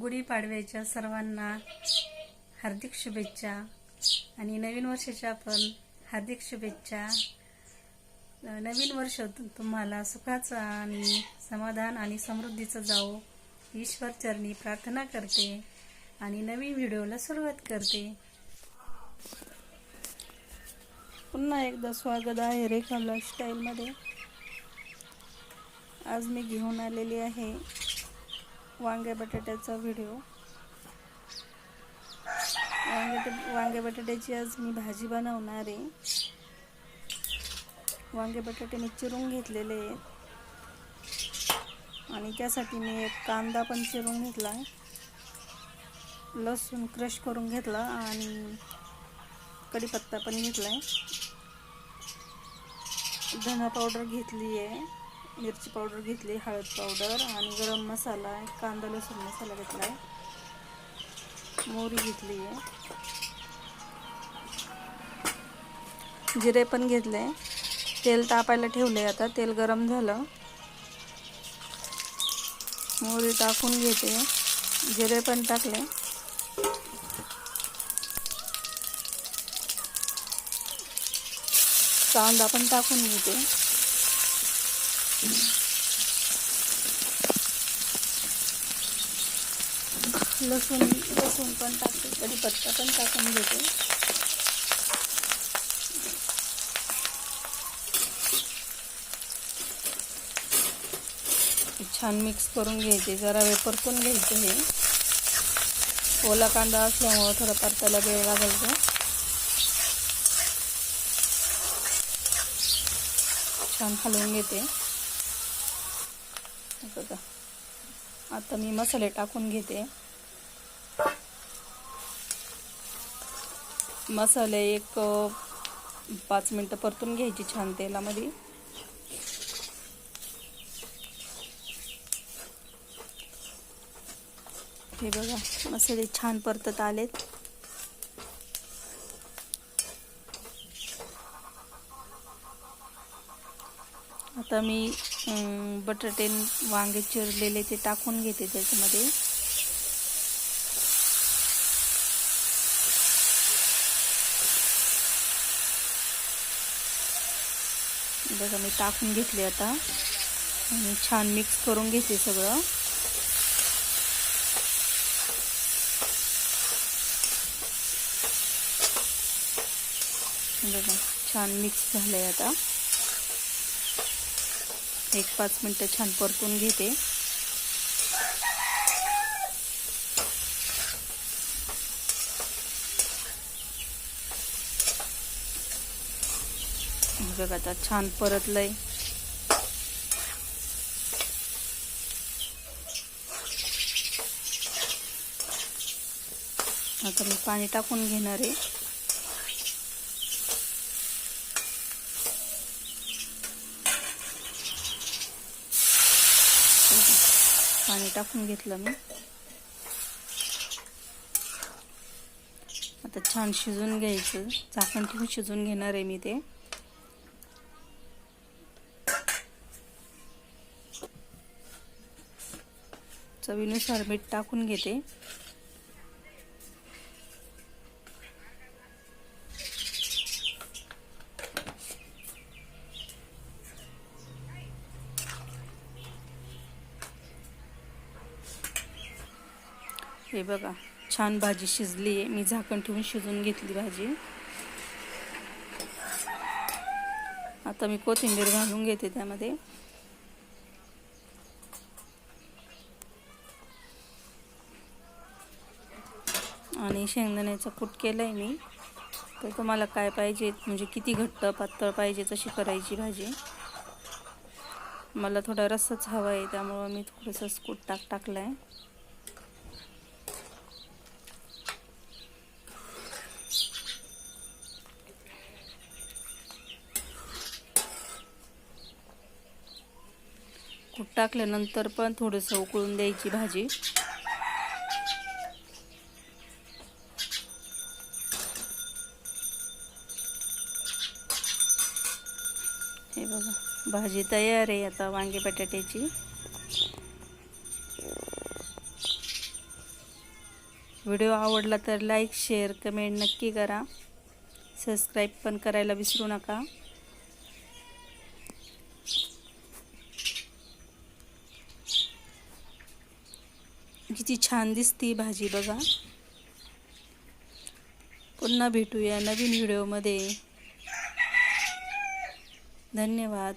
गुढीपाडव्याच्या सर्वांना हार्दिक शुभेच्छा. आणि नवीन वर्षाच्या पण हार्दिक शुभेच्छा. नवीन वर्ष तुम्हाला सुखाचं आणि समाधान आणि समृद्धीचं जाओ ईश्वर चरणी प्रार्थना करते आणि नवीन व्हिडिओला सुरुवात करते. पुन्हा एकदा स्वागत आहे रेखा लाईफस्टाईलमध्ये आज मी घेऊन आलेली आहे वांगे बटाट्याचा व्हिडिओ. वांगे वांगे बटाट्याची आज मी भाजी बनवणार आहे. वांगे बटाटे मी चिरून घेतलेले आहेत. आणि त्यासाठी मी एक कांदा पण चिरून घेतला. आहे लसूण क्रश करून घेतला आणि कढीपत्ता पण घेतला आहे धना पावडर घेतली आहे मिरची पावडर घेतली हळद पावडर आणि गरम मसाला आहे कांदा लसूण मसाला घेतला आहे. मोहरी घेतली आहे. जिरे पण घेतले. तेल तापायला ठेवले आता तेल गरम झालं. मोहरी टाकून घेते. जिरे पण टाकले. कांदा पण टाकून घेते. लसूण लसूण पण टाकते. कढीपत्ता पण टाकून घेते. छान मिक्स करून घ्यायचे. जरा वेळ परतून घ्यायचं हे. ओला कांदा असल्यामुळं थोडं परतायला वेळ लागायचा छान हलवून घेते. बघा. आता मी मसाले टाकून घेते. मसाले एक पाच मिनटं परतून घ्यायची छान तेलामध्ये. हे बघा मसाले छान परतत आलेत. आता मी बटाटे वांगे चिरलेले ते टाकून घेते त्याच्यामध्ये. बघा मी टाकून घेतले आता. आणि छान मिक्स करून घेते सगळं. बघा छान मिक्स झालंय आता. एक पाच मिनटं छान परतून घेते. बघा आता छान परतलंय. आता मी पाणी टाकून घेणार आहे. पाणी टाकून घेतलं मी. आता छान शिजून घ्यायचं. झाकण ठेवून शिजून घेणार आहे मी ते. चवीनुसार मीठ टाकून घेते. हे बघा छान भाजी शिजली आहे. मी झाकण ठेवून शिजून घेतली भाजी. आता मी कोथिंबीर घालून घेते त्यामध्ये. आणि शेंगदाण्याचा कूट केलं आहे मी. तर तुम्हाला काय पाहिजे? म्हणजे किती घट्ट पातळ पाहिजे तशी करायची भाजी? मला थोडा रस्साच हवा आहे त्यामुळं मी थोडंसं कूट टाक टाकलं आहे कूट टाकल्यानंतर पण थोडंसं उकळून द्यायची भाजी. हे बघा भाजी तयार आहे आता वांगे बटाट्याची. व्हिडिओ आवडला तर लाईक शेअर कमेंट नक्की करा. सबस्क्राईब पण करायला विसरू नका. किती छान दिसती भाजी बघा. पुन्हा भेटूया नवीन व्हिडिओमध्ये. धन्यवाद.